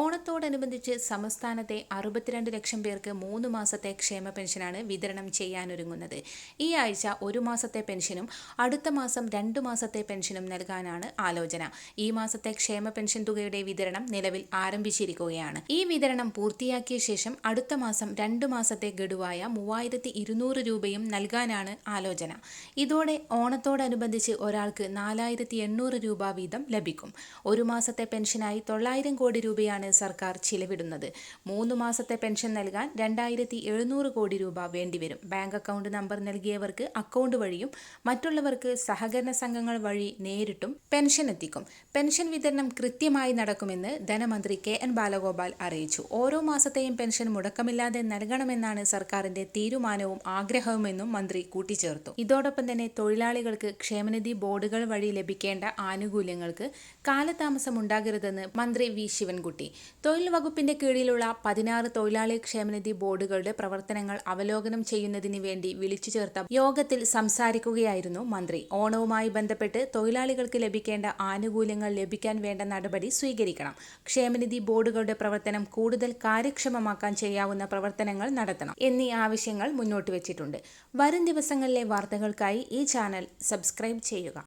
ഓണത്തോടനുബന്ധിച്ച് സംസ്ഥാനത്തെ അറുപത്തിരണ്ട് ലക്ഷം പേർക്ക് മൂന്ന് മാസത്തെ ക്ഷേമ പെൻഷനാണ് വിതരണം ചെയ്യാനൊരുങ്ങുന്നത്. ഈ ആഴ്ച ഒരു മാസത്തെ പെൻഷനും അടുത്ത മാസം രണ്ട് മാസത്തെ പെൻഷനും നൽകാനാണ് ആലോചന. ഈ മാസത്തെ ക്ഷേമ പെൻഷൻ തുകയുടെ വിതരണം നിലവിൽ ആരംഭിച്ചിരിക്കുകയാണ്. ഈ വിതരണം പൂർത്തിയാക്കിയ ശേഷം അടുത്ത മാസം രണ്ട് മാസത്തെ ഗഡുവായ മൂവായിരത്തി ഇരുന്നൂറ് രൂപയും നൽകാനാണ് ആലോചന. ഇതോടെ ഓണത്തോടനുബന്ധിച്ച് ഒരാൾക്ക് നാലായിരത്തി എണ്ണൂറ് രൂപ വീതം ലഭിക്കും. ഒരു മാസത്തെ പെൻഷനായി തൊള്ളായിരം കോടി രൂപയാണ് സർക്കാർ ചിലവിടുന്നത്. മൂന്ന് മാസത്തെ പെൻഷൻ നൽകാൻ രണ്ടായിരത്തി എഴുന്നൂറ് കോടി രൂപ വേണ്ടിവരും. ബാങ്ക് അക്കൗണ്ട് നമ്പർ നൽകിയവർക്ക് അക്കൗണ്ട് വഴിയും മറ്റുള്ളവർക്ക് സഹകരണ സംഘങ്ങൾ വഴി നേരിട്ടും പെൻഷൻ എത്തിക്കും. പെൻഷൻ വിതരണം കൃത്യമായി നടക്കുമെന്ന് ധനമന്ത്രി കെ എൻ ബാലഗോപാൽ അറിയിച്ചു. ഓരോ മാസത്തെയും പെൻഷൻ മുടക്കമില്ലാതെ നൽകണമെന്നാണ് സർക്കാരിന്റെ തീരുമാനവും ആഗ്രഹവുമെന്നും മന്ത്രി കൂട്ടിച്ചേർത്തു. ഇതോടൊപ്പം തന്നെ തൊഴിലാളികൾക്ക് ക്ഷേമനിധി ബോർഡുകൾ വഴി ലഭിക്കേണ്ട ആനുകൂല്യങ്ങൾക്ക് കാലതാമസം ഉണ്ടാകരുതെന്ന് മന്ത്രി വി. ശിവൻകുട്ടി. തൊഴിൽ വകുപ്പിന്റെ കീഴിലുള്ള പതിനാറ് തൊഴിലാളി ക്ഷേമനിധി ബോർഡുകളുടെ പ്രവർത്തനങ്ങൾ അവലോകനം ചെയ്യുന്നതിന് വേണ്ടി വിളിച്ചു ചേർത്ത യോഗത്തിൽ സംസാരിക്കുകയായിരുന്നു മന്ത്രി. ഓണവുമായി ബന്ധപ്പെട്ട് തൊഴിലാളികൾക്ക് ലഭിക്കേണ്ട ആനുകൂല്യങ്ങൾ ലഭിക്കാൻ വേണ്ട നടപടി സ്വീകരിക്കണം. ക്ഷേമനിധി ബോർഡുകളുടെ പ്രവർത്തനം കൂടുതൽ കാര്യക്ഷമമാക്കാൻ ചെയ്യാവുന്ന പ്രവർത്തനങ്ങൾ നടത്തണം എന്നീ ആവശ്യങ്ങൾ മുന്നോട്ട് വെച്ചിട്ടുണ്ട് വരും ദിവസങ്ങളിലെ വാർത്തകൾക്കായി ഈ ചാനൽ സബ്സ്ക്രൈബ് ചെയ്യുക.